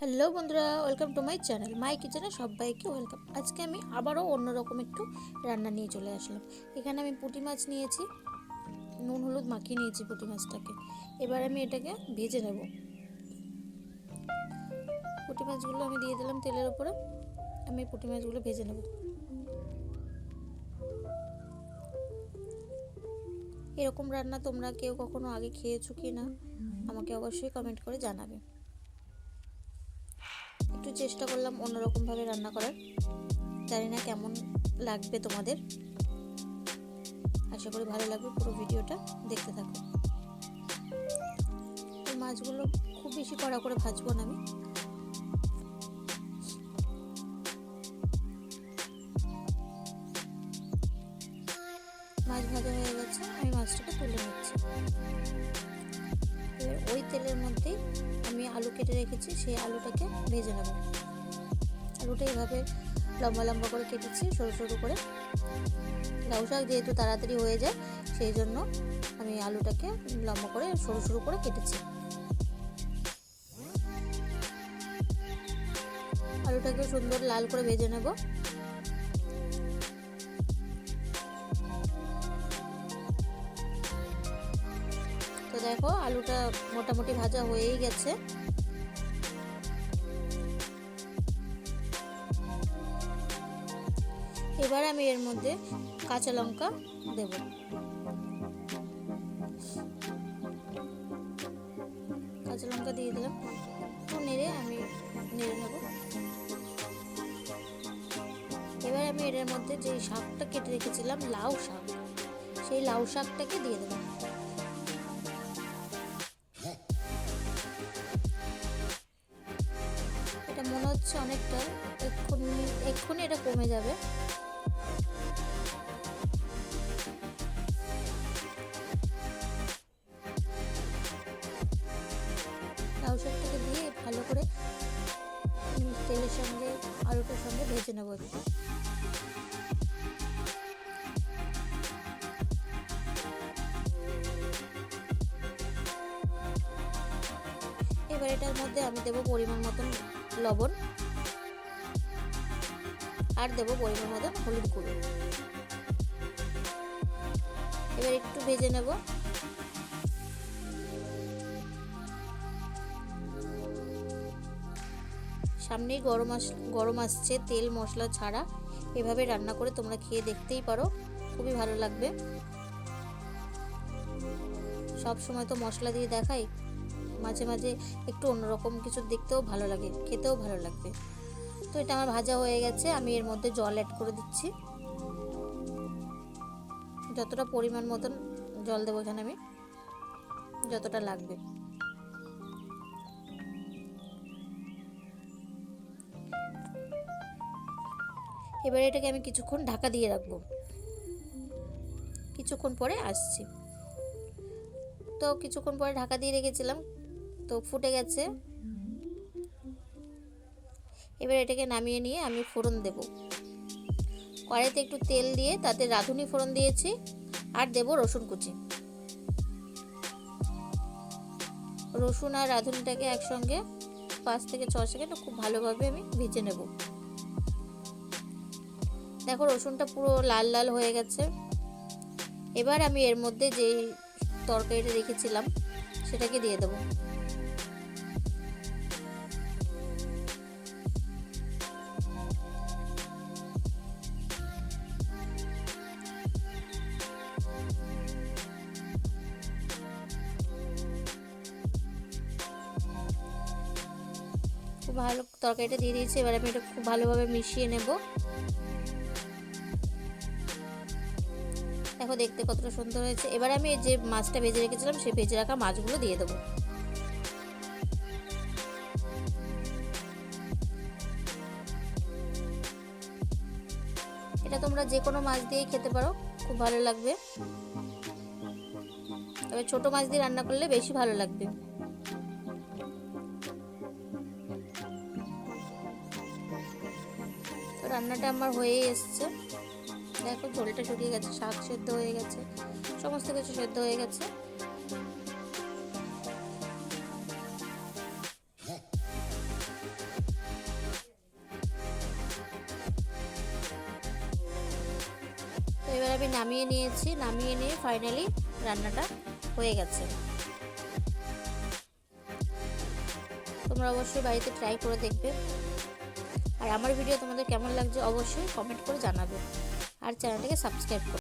Hello বন্ধুরা, welcome to my channel, my কিচেনে সবাইকে ওয়েলকাম। আজকে আমি আবারও অন্যরকম একটু রান্না নিয়ে চলে আসলাম। এখানে আমি পুঁটি মাছ নিয়েছি, নুন হলুদ মাখিয়ে নিয়েছি পুঁটি মাছটাকে। এবার আমি এটাকে ভেজে নেব। পুঁটি মাছগুলো আমি দিয়ে দিলাম তেলের উপরে, আমি পুঁটি মাছগুলো ভেজে নেব। এরকম রান্না তোমরা কেউ কখনো আগে খেয়েছো কি না আমাকে অবশ্যই কমেন্ট করে জানাবে। চেষ্টা করলাম অন্যরকমভাবে রান্না করার। জানি না কেমন লাগবে তোমাদের। আশা করি ভালো লাগবে পুরো ভিডিওটা দেখতে থাকো। মাছগুলো খুব বেশি কড়া করে ভাজবো না আমি। মাছ ভাজা হয়ে গেছে, আমি মাছটাকে তুলে নিচ্ছি। এবার ওই তেলের মধ্যেই আমি আলু কেটে রেখেছি, সেই আলুটাকে ভেজে নেব। আলুটা এইভাবে লম্বা লম্বা করে কেটেছি, সরু সরু করে। লাউ শাক যেহেতু তাড়াতাড়ি হয়ে যায়, সেই জন্য আমি আলুটাকে লম্বা করে, সরু সরু করে কেটেছি। আলুটাকে সুন্দর লাল করে ভেজে নেব। দেখো, আলুটা মোটামুটি ভাজা হয়েই গেছে। এবার আমি এর মধ্যে কাঁচা লঙ্কা দেব। কাঁচা লঙ্কা দিয়ে দিলাম। তো নেড়ে আমি নেড়ে নেব। এবার আমি এর মধ্যে যে শাকটা কেটে রেখেছিলাম, লাউ শাক। সেই লাউ শাকটাকে দিয়ে দেবো। এটা মনে হচ্ছে অনেকটা। এক্ষুনি এক্ষুনি এটা কমে যাবে। শাকটাকে দিয়ে ভালো করে তেলের সঙ্গে, আলুটার সঙ্গে ভেজে নেব একটু। এবার এটার মধ্যে আমি দেবো পরিমাণ মতন লবণ। আর দেবো পরিমাণ মতন হলুদ গুঁড়ো। এবার একটু ভেজে নেব। সামনেই গরম আস, গরম আসছে, তেল, মশলা ছাড়া। এভাবে রান্না করে তোমরা খেয়ে দেখতেই পারো, খুবই ভালো লাগবে। সব সময় তো মশলা দিয়ে দেখাই। মাঝে মাঝে একটু অন্যরকম কিছু দেখতেও ভালো লাগে, খেতেও ভালো লাগবে। তো এটা আমার ভাজা হয়ে গেছে, আমি এর মধ্যে জল অ্যাড করে দিচ্ছি। যতটা পরিমাণ মতন জল দেবো এখানে আমি, যতটা লাগবে। এবারে এটাকে আমি কিছুক্ষণ ঢাকা দিয়ে রাখব। কিছুক্ষণ পরে আসছি। তো কিছুক্ষণ পরে ঢাকা দিয়ে রেখেছিলাম তো ফুটে গেছে। এবার এটাকে নামিয়ে নিয়ে আমি ফোড়ন দেব। কড়াইতে একটু তেল দিয়ে তাতে রাঁধুনি ফোড়ন দিয়েছি আর দেব রসুন কুচি। রসুন আর রাঁধুনিটাকে একসঙ্গে পাঁচ থেকে ছ সেকেন্ড খুব ভালোভাবে আমি ভেজে নেব। দেখো রসুনটা পুরো লাল লাল হয়ে গেছে। এবার আমি এর মধ্যে যে তরকারিটা রেখেছিলাম সেটাকে দিয়ে দেবো। ভালো তরকারিটা দিয়ে দিয়েছি, এবার আমি এটা খুব ভালোভাবে মিশিয়ে নেব। দেখো দেখতে কতটা সুন্দর হয়েছে। এবার আমি যে মাছটা ভেজে রেখেছিলাম, সেই ভেজে রাখা মাছগুলো দিয়ে দেবো। এটা তোমরা যে কোনো মাছ দিয়েই খেতে পারো, খুব ভালো লাগবে। তবে ছোট মাছ দিয়ে রান্না করলে বেশি ভালো লাগবে। রান্নাটা আমার হয়ে এসছে। দেখো, ঝোলটা শুকিয়ে গেছে, শাক সেদ্ধ হয়ে গেছে, সমস্ত কিছু সেদ্ধ হয়ে গেছে। তো এবার আমি নামিয়ে নিয়েছি, নামিয়ে নিয়ে ফাইনালি রান্নাটা হয়ে গেছে। তোমরা অবশ্যই বাড়িতে ট্রাই করে দেখবে। আর আমার ভিডিও তোমাদের কেমন লাগছে অবশ্যই কমেন্ট করে জানাবে। আর চ্যানেলটাকে সাবস্ক্রাইব করো।